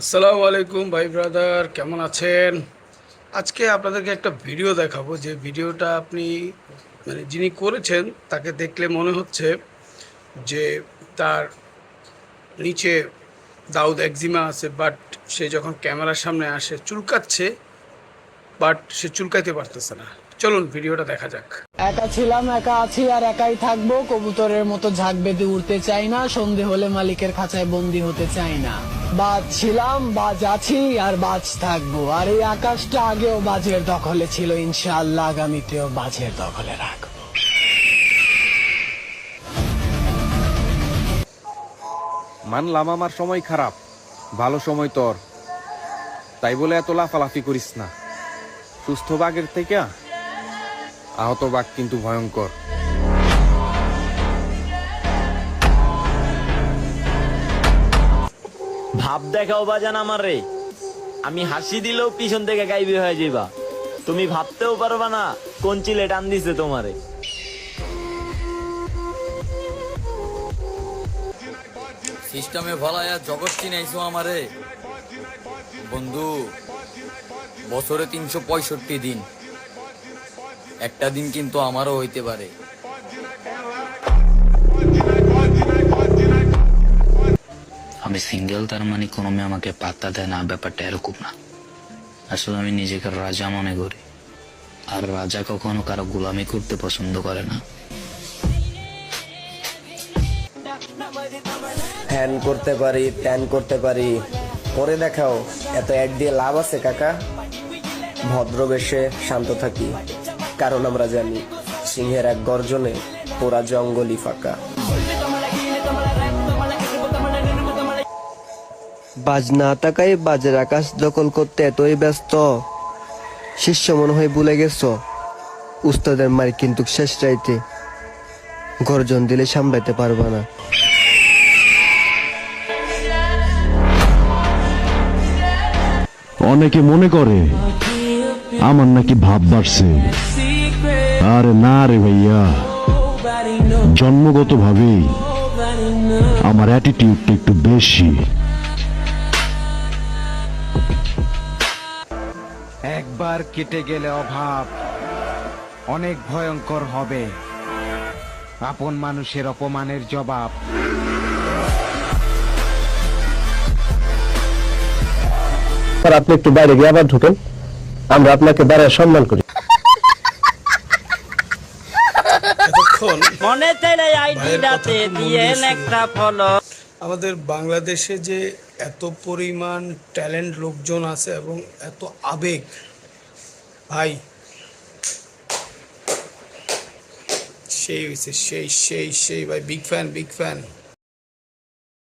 আসসালামু আলাইকুম ভাই ব্রাদার, কেমন আছেন? আজকে আপনাদেরকে একটা ভিডিও দেখাবো। যে ভিডিওটা আপনি মানে যিনি করেছেন, তাকে দেখলে মনে হচ্ছে যে তার নিচে দাউদ একজিমা আছে, বাট সে যখন ক্যামেরার সামনে আসে, চুলকাচ্ছে, বাট সে চুলকাইতে পারতেছে না। চলুন ভিডিওটা দেখা যাক। একা ছিলাম একা আছি আর একাই থাকব। কবুতরের মতো ঝাঁক বেঁধে উঠতে চাই না সন্ধে হলে মালিকের খাঁচায় বন্দি হতে চাই না। বাজ ছিলাম বাজ আছি আর বাজ থাকব। আর এই আকাশটা আগেও বাজের দখলে ছিল ইনশাআল্লাহ আগামীতেও বাজের দখলে রাখব। মানলাম আমার সময় খারাপ ভালো সময় তোর। তাই বলে এত লাফালাফি করিস না। সুস্থ বাঘের থেকে আহত বাঘ কিন্তু ভয়ঙ্কর। ভাব দেখাও বাজান আমার রে। আমি হাসি দিলেও পিছন থেকে গাইবে হয়ে যাইবা। তুমি ভাবতেও পারবা না কোন চিলে টান দিছে তোমারে। সিস্টেমে ভলায়া জগৎ চিনাইছো আমারে। বন্ধু বছরে তিনশো পঁয়ষট্টি দিন। একটা দিন কিন্তু আমারও হইতে পারে। আমি সিঙ্গেল তার মানে কোনো মেয়ে আমাকে পাত্তা দেয় না ব্যাপারটা এরকম না। আসলে আমি নিজেকে রাজা মনে করি। আর রাজা কখনো কারও গোলামি করতে পছন্দ করে না। ফ্যান করতে পারি ট্যান করতে পারি। পরে দেখাও এত এক দিয়ে লাভ আছে কাকা? ভদ্রবেশে শান্ত থাকি। কারণ আমরা জানি সিংহের এক গর্জনে পুরা জঙ্গলই ফাঁকা। বাজ না তাকাই বাজের আকাশ দখল করতে এতই ব্যস্ত। শিষ্য মনে হয় ভুলে গেছ। উস্তাদের মার কিন্তু শেষ রাইতে। গর্জন দিলে সামলাইতে পারবা না। অনেকে মনে করে, আমার নাকি ভাব বাড়ছে। আরে না রে ভাইয়া। জন্মগত ভাবেই আমার অ্যাটিটিউডটা একটু বেশি। একবার কেটে গেলে অভাব অনেক ভয়ঙ্কর হবে। আপন মানুষের অপমানের জবাব। আপনি একটু বাইরে গিয়ে আবার ঢুকেন। আমরা আপনাকে বাইরে সম্মান করি। এতক্ষণ মনে চাইলে আইডিটাতে দিয়েন একটা ফলো আমাদের বাংলাদেশে যে এত পরিমাণ ট্যালেন্ট লোকজন আছে এবং এত আবেগ ভাই সেই হয়েছে সেই সেই সেই ভাই বিগ ফ্যান বিগ ফ্যান